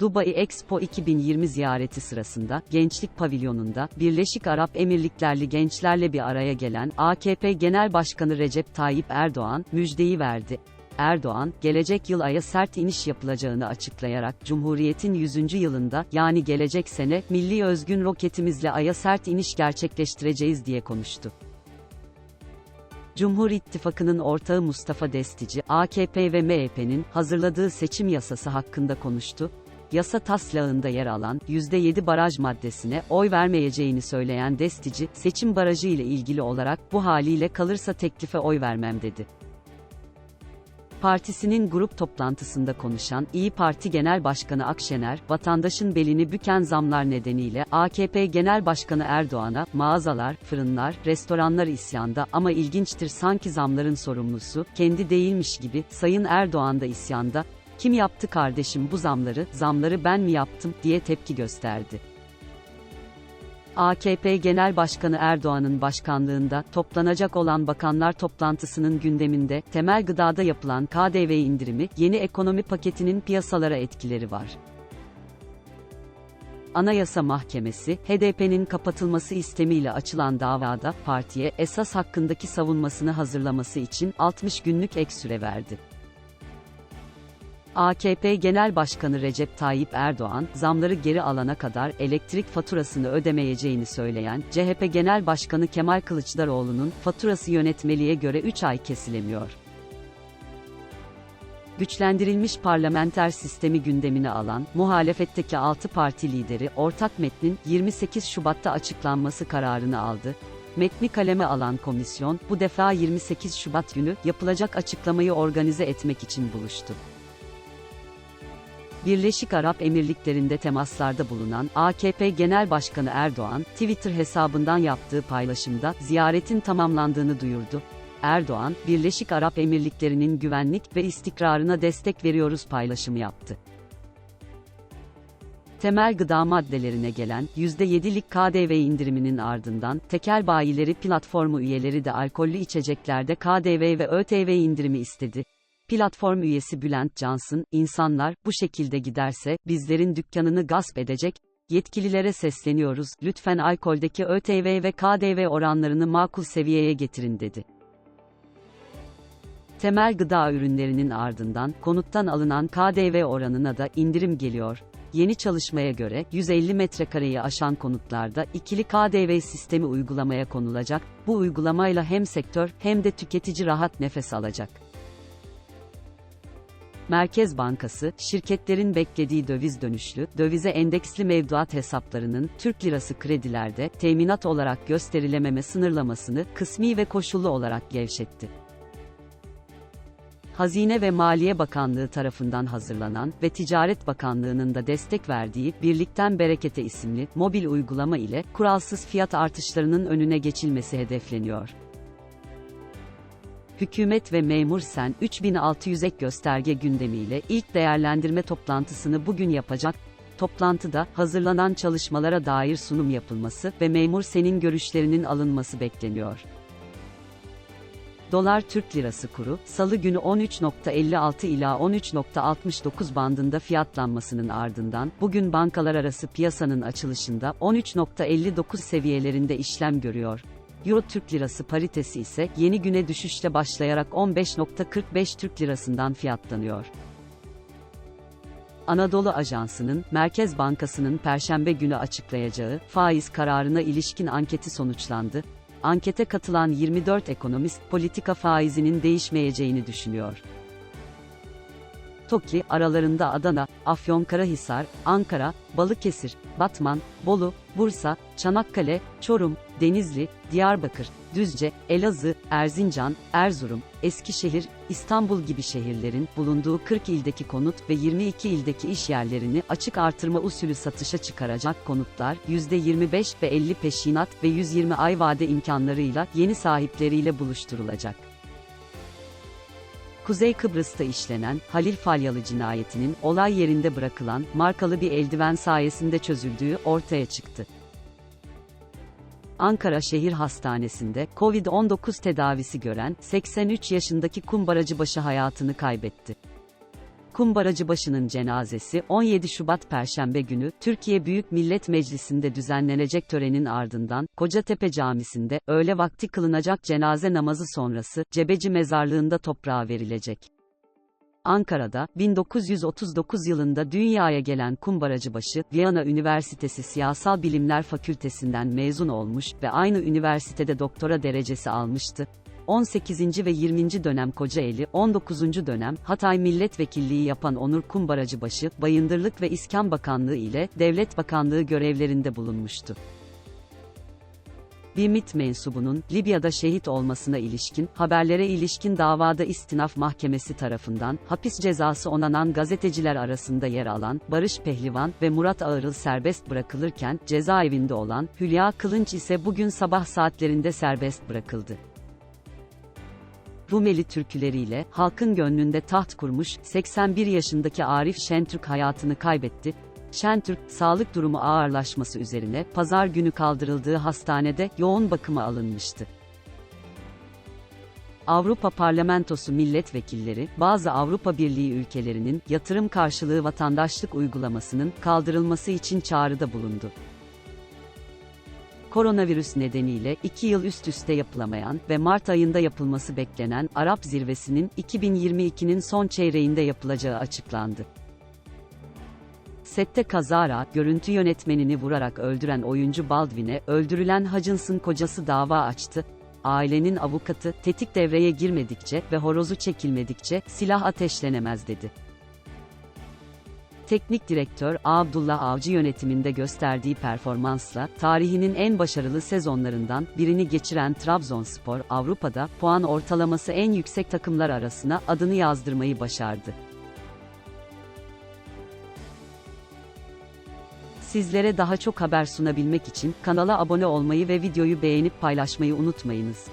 Dubai Expo 2020 ziyareti sırasında Gençlik Pavilyonu'nda Birleşik Arap Emirliklerli gençlerle bir araya gelen AKP Genel Başkanı Recep Tayyip Erdoğan müjdeyi verdi. Erdoğan, gelecek yıl Ay'a sert iniş yapılacağını açıklayarak Cumhuriyet'in 100. yılında yani gelecek sene milli özgün roketimizle Ay'a sert iniş gerçekleştireceğiz diye konuştu. Cumhur İttifakı'nın ortağı Mustafa Destici, AKP ve MHP'nin hazırladığı seçim yasası hakkında konuştu. Yasa taslağında yer alan %7 baraj maddesine oy vermeyeceğini söyleyen Destici, seçim barajı ile ilgili olarak bu haliyle kalırsa teklife oy vermem dedi. Partisinin grup toplantısında konuşan İyi Parti Genel Başkanı Akşener, vatandaşın belini büken zamlar nedeniyle AKP Genel Başkanı Erdoğan'a mağazalar, fırınlar, restoranlar isyanda ama ilginçtir sanki zamların sorumlusu kendi değilmiş gibi Sayın Erdoğan da isyanda. Kim yaptı kardeşim bu zamları, zamları ben mi yaptım diye tepki gösterdi. AKP Genel Başkanı Erdoğan'ın başkanlığında toplanacak olan bakanlar toplantısının gündeminde temel gıdada yapılan KDV indirimi, yeni ekonomi paketinin piyasalara etkileri var. Anayasa Mahkemesi, HDP'nin kapatılması istemiyle açılan davada partiye esas hakkındaki savunmasını hazırlaması için 60 günlük ek süre verdi. AKP Genel Başkanı Recep Tayyip Erdoğan, zamları geri alana kadar elektrik faturasını ödemeyeceğini söyleyen, CHP Genel Başkanı Kemal Kılıçdaroğlu'nun, faturası yönetmeliğe göre 3 ay kesilemiyor. Güçlendirilmiş parlamenter sistemi gündemine alan, muhalefetteki 6 parti lideri, ortak metnin, 28 Şubat'ta açıklanması kararını aldı. Metni kaleme alan komisyon, bu defa 28 Şubat günü, yapılacak açıklamayı organize etmek için buluştu. Birleşik Arap Emirlikleri'nde temaslarda bulunan AKP Genel Başkanı Erdoğan, Twitter hesabından yaptığı paylaşımda ziyaretin tamamlandığını duyurdu. Erdoğan, Birleşik Arap Emirlikleri'nin güvenlik ve istikrarına destek veriyoruz paylaşımı yaptı. Temel gıda maddelerine gelen %7'lik KDV indiriminin ardından tekel bayileri platformu üyeleri de alkollü içeceklerde KDV ve ÖTV indirimi istedi. Platform üyesi Bülent Cansın, insanlar bu şekilde giderse bizlerin dükkanını gasp edecek, yetkililere sesleniyoruz, lütfen alkoldeki ÖTV ve KDV oranlarını makul seviyeye getirin dedi. Temel gıda ürünlerinin ardından konuttan alınan KDV oranına da indirim geliyor. Yeni çalışmaya göre 150 metrekareyi aşan konutlarda ikili KDV sistemi uygulamaya konulacak. Bu uygulamayla hem sektör hem de tüketici rahat nefes alacak. Merkez Bankası, şirketlerin beklediği döviz dönüşlü, dövize endeksli mevduat hesaplarının Türk lirası kredilerde teminat olarak gösterilememe sınırlamasını kısmi ve koşullu olarak gevşetti. Hazine ve Maliye Bakanlığı tarafından hazırlanan ve Ticaret Bakanlığı'nın da destek verdiği Birlikten Berekete isimli mobil uygulama ile kuralsız fiyat artışlarının önüne geçilmesi hedefleniyor. Hükümet ve Memur Sen 3600 ek gösterge gündemiyle ilk değerlendirme toplantısını bugün yapacak. Toplantıda hazırlanan çalışmalara dair sunum yapılması ve Memur Sen'in görüşlerinin alınması bekleniyor. Dolar Türk Lirası kuru, salı günü 13.56 ila 13.69 bandında fiyatlanmasının ardından, bugün bankalar arası piyasanın açılışında 13.59 seviyelerinde işlem görüyor. Euro Türk Lirası paritesi ise yeni güne düşüşle başlayarak 15.45 Türk Lirasından fiyatlanıyor. Anadolu Ajansı'nın Merkez Bankası'nın perşembe günü açıklayacağı faiz kararına ilişkin anketi sonuçlandı. Ankete katılan 24 ekonomist politika faizinin değişmeyeceğini düşünüyor. TOKİ aralarında Adana, Afyonkarahisar, Ankara, Balıkesir, Batman, Bolu, Bursa, Çanakkale, Çorum, Denizli, Diyarbakır, Düzce, Elazığ, Erzincan, Erzurum, Eskişehir, İstanbul gibi şehirlerin bulunduğu 40 ildeki konut ve 22 ildeki iş yerlerini açık artırma usulü satışa çıkaracak konutlar %25 ve 50 peşinat ve 120 ay vade imkanlarıyla yeni sahipleriyle buluşturulacak. Kuzey Kıbrıs'ta işlenen Halil Falyalı cinayetinin olay yerinde bırakılan markalı bir eldiven sayesinde çözüldüğü ortaya çıktı. Ankara Şehir Hastanesi'nde COVID-19 tedavisi gören 83 yaşındaki kumbaracıbaşı hayatını kaybetti. Kumbaracıbaşı'nın cenazesi 17 Şubat Perşembe günü Türkiye Büyük Millet Meclisi'nde düzenlenecek törenin ardından Kocatepe Camisi'nde öğle vakti kılınacak cenaze namazı sonrası Cebeci Mezarlığı'nda toprağa verilecek. Ankara'da 1939 yılında dünyaya gelen Kumbaracıbaşı, Viyana Üniversitesi Siyasal Bilimler Fakültesinden mezun olmuş ve aynı üniversitede doktora derecesi almıştı. 18. ve 20. dönem Kocaeli, 19. dönem Hatay Milletvekilliği yapan Onur Kumbaracıbaşı, Bayındırlık ve İskan Bakanlığı ile Devlet Bakanlığı görevlerinde bulunmuştu. Bir MİT mensubunun Libya'da şehit olmasına ilişkin haberlere ilişkin davada istinaf mahkemesi tarafından hapis cezası onanan gazeteciler arasında yer alan Barış Pehlivan ve Murat Ağırıl serbest bırakılırken cezaevinde olan Hülya Kılınç ise bugün sabah saatlerinde serbest bırakıldı. Rumeli türküleriyle halkın gönlünde taht kurmuş 81 yaşındaki Arif Şentürk hayatını kaybetti. Şentürk, sağlık durumu ağırlaşması üzerine pazar günü kaldırıldığı hastanede yoğun bakıma alınmıştı. Avrupa Parlamentosu milletvekilleri, bazı Avrupa Birliği ülkelerinin yatırım karşılığı vatandaşlık uygulamasının kaldırılması için çağrıda bulundu. Koronavirüs nedeniyle 2 yıl üst üste yapılamayan ve Mart ayında yapılması beklenen Arap Zirvesi'nin 2022'nin son çeyreğinde yapılacağı açıklandı. Sette kazara, görüntü yönetmenini vurarak öldüren oyuncu Baldwin'e öldürülen Hutchinson kocası dava açtı. Ailenin avukatı, tetik devreye girmedikçe ve horozu çekilmedikçe silah ateşlenemez dedi. Teknik direktör Abdullah Avcı yönetiminde gösterdiği performansla tarihinin en başarılı sezonlarından birini geçiren Trabzonspor Avrupa'da puan ortalaması en yüksek takımlar arasına adını yazdırmayı başardı. Sizlere daha çok haber sunabilmek için kanala abone olmayı ve videoyu beğenip paylaşmayı unutmayınız.